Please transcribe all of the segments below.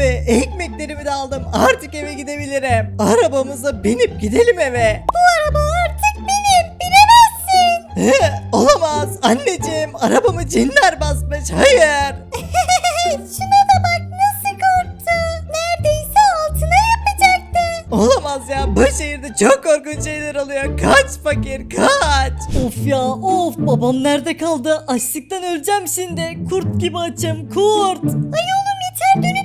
be ekmeklerimi de aldım artık eve gidebilirim. Arabamıza binip gidelim eve. Bu araba artık benim. Binemezsin. Olamaz anneciğim arabamı cinler basmış hayır. Şuna da bak nasıl korktu. Neredeyse altına yapacaktı. Olamaz ya bu şehirde çok korkunç şeyler oluyor. Kaç fakir kaç. Of ya of babam nerede kaldı? Açlıktan öleceğim şimdi. Kurt gibi açım kurt. Ay oğlum yeter dönüp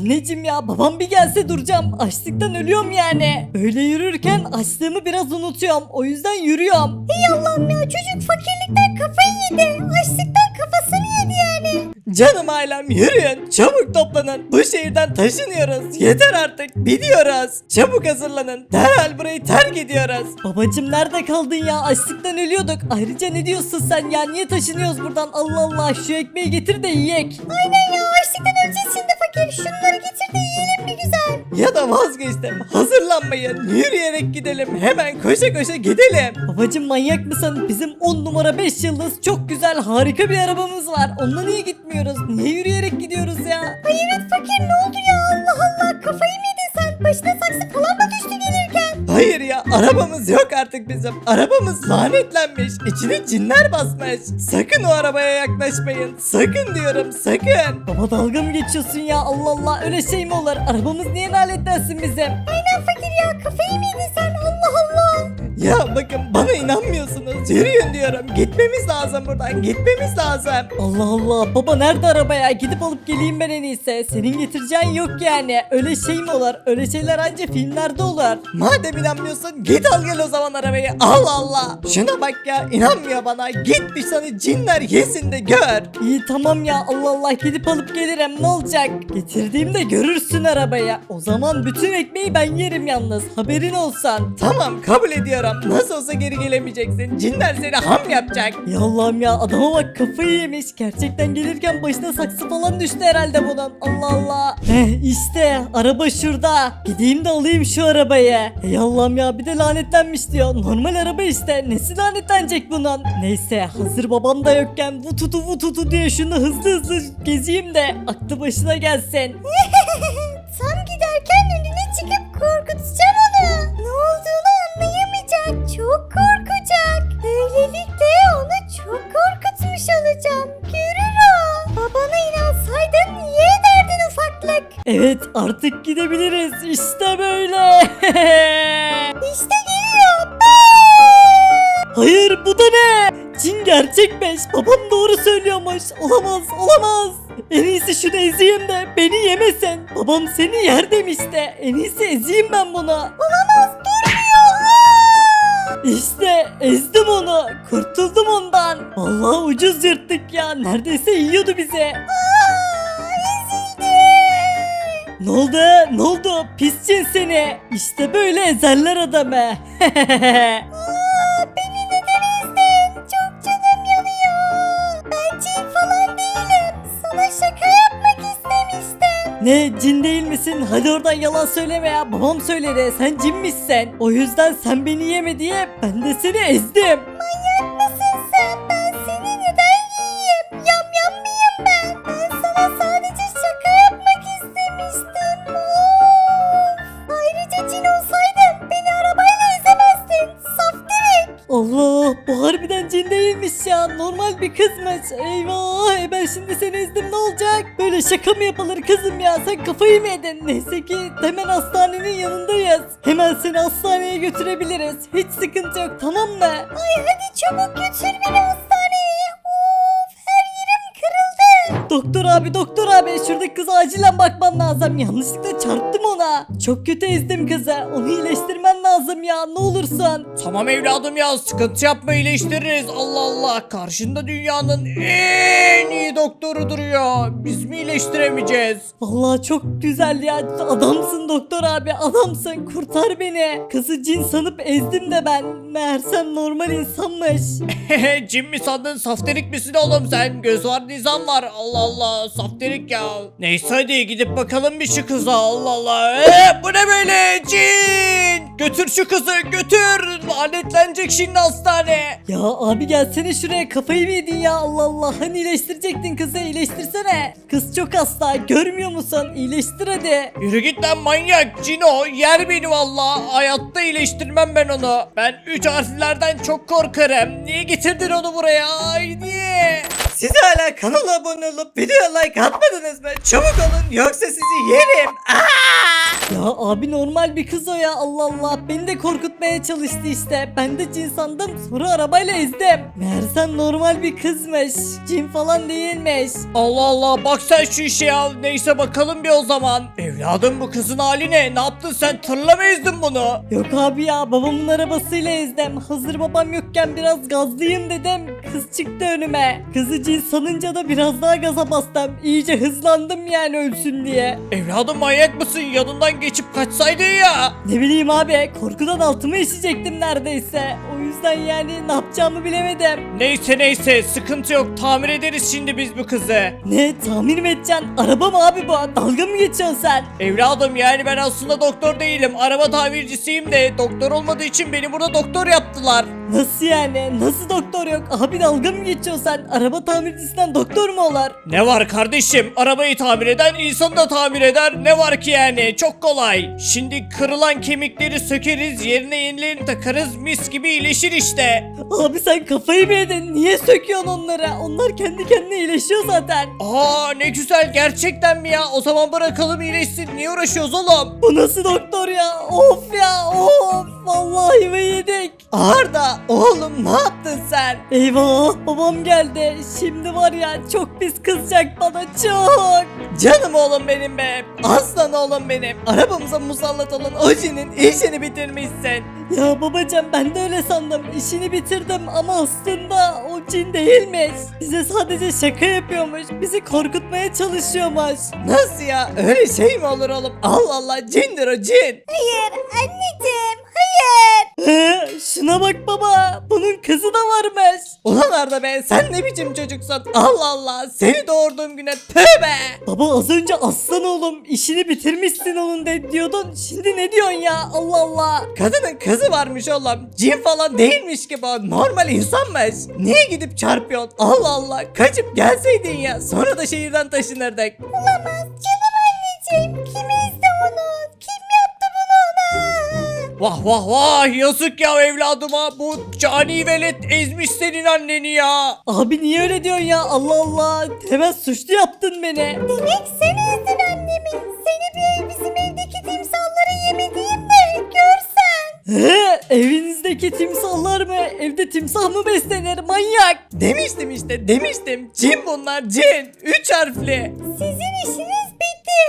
Anneciğim ya babam bir gelse duracağım. Açlıktan ölüyorum yani. Böyle yürürken açlığımı biraz unutuyorum. O yüzden yürüyorum. Ey Allah'ım ya çocuk fakirlikten kafayı yedi. Açlıktan kafasını yedi yani. Canım ailem yürüyün çabuk toplanın. Bu şehirden taşınıyoruz. Yeter artık gidiyoruz. Çabuk hazırlanın. Derhal burayı terk ediyoruz. Babacım nerede kaldın ya? Açlıktan ölüyorduk. Ayrıca ne diyorsun sen ya? Niye taşınıyoruz buradan? Allah Allah şu ekmeği getir de yiyek. Aynen ya açlıktan öleceğiz şimdi fakir. Şunları getir de yiyelim bir güzel. Ya da vazgeçtim. Hazırlanmayın. Yürüyerek gidelim. Hemen koşa koşa gidelim. Babacım manyak mısın? Bizim 10 numara 5 yıldız çok güzel harika bir arabamız var. Onunla niye gitmiyoruz? Niye yürüyerek gidiyoruz ya? Ay evet fakir ne oldu ya Allah Allah kafayı mı yedin sen? Başına saksı falan mı düştü gelirken? Hayır ya arabamız yok artık bizim. Arabamız lanetlenmiş. İçine cinler basmış. Sakın o arabaya yaklaşmayın. Sakın diyorum sakın. Baba dalga mı geçiyorsun ya? Allah Allah öyle şey mi olur? Arabamız niye lanetlensin bizim? Aynen fakir ya kafayı mı yedin sen Allah Allah. Ya bakın bana inanmıyorsunuz. Yürüyün diyorum. Gitmemiz lazım buradan. Gitmemiz lazım. Allah Allah baba nerede araba ya? Gidip alıp geleyim ben en iyisi. Senin getireceğin yok yani. Öyle şey mi olur? Öyle şeyler ancak filmlerde olur. Madem inanmıyorsun git al gel o zaman arabayı. Allah Allah. Şuna bak ya inanmıyor bana. Git bir sana cinler yesin de gör. İyi tamam ya Allah Allah gidip alıp gelirim ne olacak? Getirdiğimde görürsün arabaya. O zaman bütün ekmeği ben yerim yalnız. Haberin olsan. Tamam kabul ediyorum. Nasıl olsa geri gelemeyeceksin. Cinler seni ham yapacak. Ya Allah'ım ya adama bak kafayı yemiş. Gerçekten gelirken başına saksı falan düştü herhalde bunun. Allah Allah. Heh işte araba şurada. Gideyim de alayım şu arabayı. Ey Allah'ım ya bir de lanetlenmiş diyor. Normal araba işte. Nesi lanetlenecek bunun? Neyse hazır babam da yokken vututu vututu diye şunu hızlı hızlı gezeyim de aklı başına gelsin. artık gidebiliriz. İşte böyle. İşte geliyor. Hayır bu da ne? Cin gerçekmiş. Babam doğru söylüyormuş. Olamaz olamaz. En iyisi şunu ezeyim de beni yemesin. Babam seni yer demişti. En iyisi ezeyim ben bunu. Olamaz durmuyor. İşte ezdim onu. Kurtuldum ondan. Vallahi ucuz yırttık ya. Neredeyse yiyordu bizi. Ne oldu? Ne oldu? Pis cin seni. İşte böyle ezerler adamı. Beni neden ezdin? Çok canım yanıyor. Ben cin falan değilim. Sana şaka yapmak istemiştim. Ne cin değil misin? Hadi oradan yalan söyleme ya. Babam söyledi. Sen cinmişsin. O yüzden sen beni yeme diye ben de seni ezdim. Normal bir kızmış. Eyvah e ben şimdi seni ezdim ne olacak? Böyle şaka mı yapılır kızım ya? Sen kafayı mı yedin? Neyse ki hemen hastanenin yanındayız. Hemen seni hastaneye götürebiliriz. Hiç sıkıntı yok tamam mı? Ay hadi çabuk götür beni hastaneye. Of her yerim kırıldı. Doktor abi doktor abi şuradaki kıza acilen bakman lazım. Yanlışlıkla çarptım ona. Çok kötü ezdim kızı. Onu iyileştirmen lazım ya ne olursun. Tamam evladım ya sıkıntı yapma iyileştiririz. Allah Allah karşında dünyanın en iyi doktoru duruyor. Biz mi iyileştiremeyeceğiz? Vallahi çok güzel ya. Adamsın doktor abi adamsın. Kurtar beni. Kızı cin sanıp ezdim de ben. Meğersem normal insanmış. Cin mi sandın safterik misin oğlum sen? Göz var nizam var. Allah Allah safterik ya. Neyse hadi gidip bakalım bir şu kıza. Allah Allah. Ee, bu ne böyle cin? Götür şu kızı götür. Lanetlenecek şimdi hastane. Ya abi gelsene şuraya kafayı mı yedin ya Allah Allah. Hani iyileştirecektin kızı iyileştirsene. Kız çok hasta görmüyor musun? İyileştir hadi. Yürü git lan manyak Cino yer beni valla hayatta iyileştirmem ben onu. Ben 3 harflerden çok korkarım. Niye getirdin onu buraya? Ay niye? Siz hala kanala abone olup video like atmadınız mı? Çabuk olun yoksa sizi yerim. Aa! Ya abi normal bir kız o ya Allah Allah. Beni de korkutmaya çalıştı işte. Ben de cin sandım sonra arabayla ezdim. Meğersem normal bir kızmış. Cin falan değilmiş. Allah Allah bak sen şu işe ya. Neyse bakalım bir o zaman. Evladım bu kızın hali ne? Ne yaptın sen? Tırla mı ezdin bunu? Yok abi ya babamın arabasıyla ezdim. Hazır babam yokken biraz gazlıyım dedim. Kız çıktı önüme. Kızı cin sanınca da biraz daha gaza bastım. İyice hızlandım yani ölsün diye. Evladım manyak mısın? Yanından geçip kaçsaydın ya. Ne bileyim abi korkudan altıma işecektim neredeyse. O yüzden yani ne yapacağımı bilemedim. Neyse neyse sıkıntı yok. Tamir ederiz şimdi biz bu kızı. Ne tahmin mi edeceksin? Araba mı abi bu? Dalga mı geçiyorsun sen? Evladım yani ben aslında doktor değilim. Araba tamircisiyim de doktor olmadığı için beni burada doktor yaptılar. Nasıl yani? Nasıl doktor yok? Abi dalga mı geçiyorsun sen? Araba tamircisinden doktor mu olur? Ne var kardeşim? Arabayı tamir eden insanı da tamir eder. Ne var ki yani? Çok kolay. Şimdi kırılan kemikleri sökeriz, yerine yenilerini takarız. Mis gibi iyileşir işte. Abi sen kafayı mı yedin? Niye söküyorsun onları? Onlar kendi kendine iyileşiyor zaten. Aa ne güzel gerçekten mi ya? O zaman bırakalım iyileşsin. Niye uğraşıyoruz oğlum? Bu nasıl doktor ya? Of ya of. Vallahi mı yedik? Arda oğlum ne yaptın sen? Eyvah babam geldi. Şimdi var ya çok pis kızacak bana çok. Canım oğlum benim be. Aslan oğlum benim. Arabamıza musallat olan o cinin işini bitirmişsin. Ya babacım ben de öyle sandım. İşini bitirdim ama aslında o cin değilmiş. Bize sadece şaka yapıyormuş. Bizi korkutmaya çalışıyormuş. Nasıl ya? Öyle şey mi olur oğlum? Allah Allah cindir o cin. Hayır anneciğim hayır. Ee, şuna bak baba. Bunun kızı da varmış. Ulan Arda be sen ne biçim çocuksun? Allah Allah seni doğurduğum güne tövbe. Baba az önce aslan oğlum işini bitirmişsin onun de diyordun. Şimdi ne diyorsun ya Allah Allah. Kadının kızı varmış oğlum. Cin falan değilmiş ki bu. Normal insanmış. Niye gidip çarpıyorsun? Allah Allah. Kaçıp gelseydin ya. Sonra da şehirden taşınırdık. Olamaz Vah vah vah yazık ya evladıma. Bu cani velet ezmiş senin anneni ya. Abi niye öyle diyorsun ya Allah Allah. Hemen suçlu yaptın beni. Demek sen ezdin annemi. Seni bir bizim evdeki timsahları yemediğim de görsen. He, evinizdeki timsahlar mı? Evde timsah mı beslenir manyak? Demiştim işte demiştim. Cin bunlar cin. Üç harfli. Sizin işiniz bitti.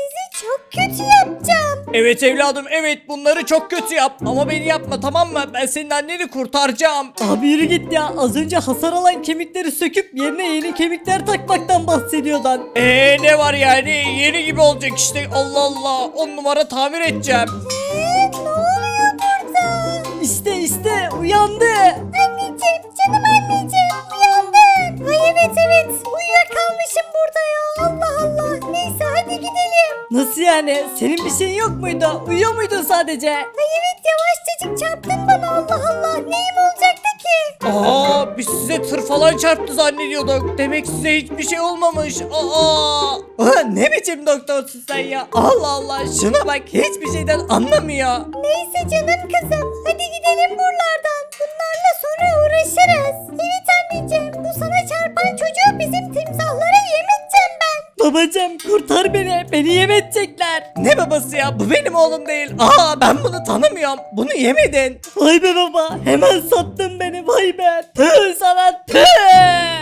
Sizi çok kötü yapacağım. Evet evladım evet bunları çok kötü yap. Ama beni yapma tamam mı? Ben senin anneni kurtaracağım. Abi yürü git ya. Az önce hasar alan kemikleri söküp yerine yeni kemikler takmaktan bahsediyordun. Eee ne var yani? Yeni gibi olacak işte. Allah Allah. On numara tamir edeceğim. Ee, ne oluyor burada? İşte işte uyandı. Yani? Senin bir şeyin yok muydu? Uyuyor muydun sadece? Ay evet yavaşçacık çarptın bana Allah Allah. Neyim olacaktı ki? Aa biz size tır falan çarptı zannediyorduk. Demek size hiçbir şey olmamış. Aa. Ulan ne biçim doktorsun sen ya? Allah Allah şuna bak hiçbir şeyden anlamıyor. Neyse canım kızım. Hadi gidelim buralardan. Bunlarla sonra uğraşırız. Evet anneciğim, bu sana çarpan çocuğu bizim timsahlara yemeteceğim ben. Babacım kurtar beni. Beni yem edecekler. Ne babası ya bu benim oğlum değil. Aa ben bunu tanımıyorum. Bunu yemedin. Vay be baba. Hemen sattın beni. Vay be. Tüh sana tüh.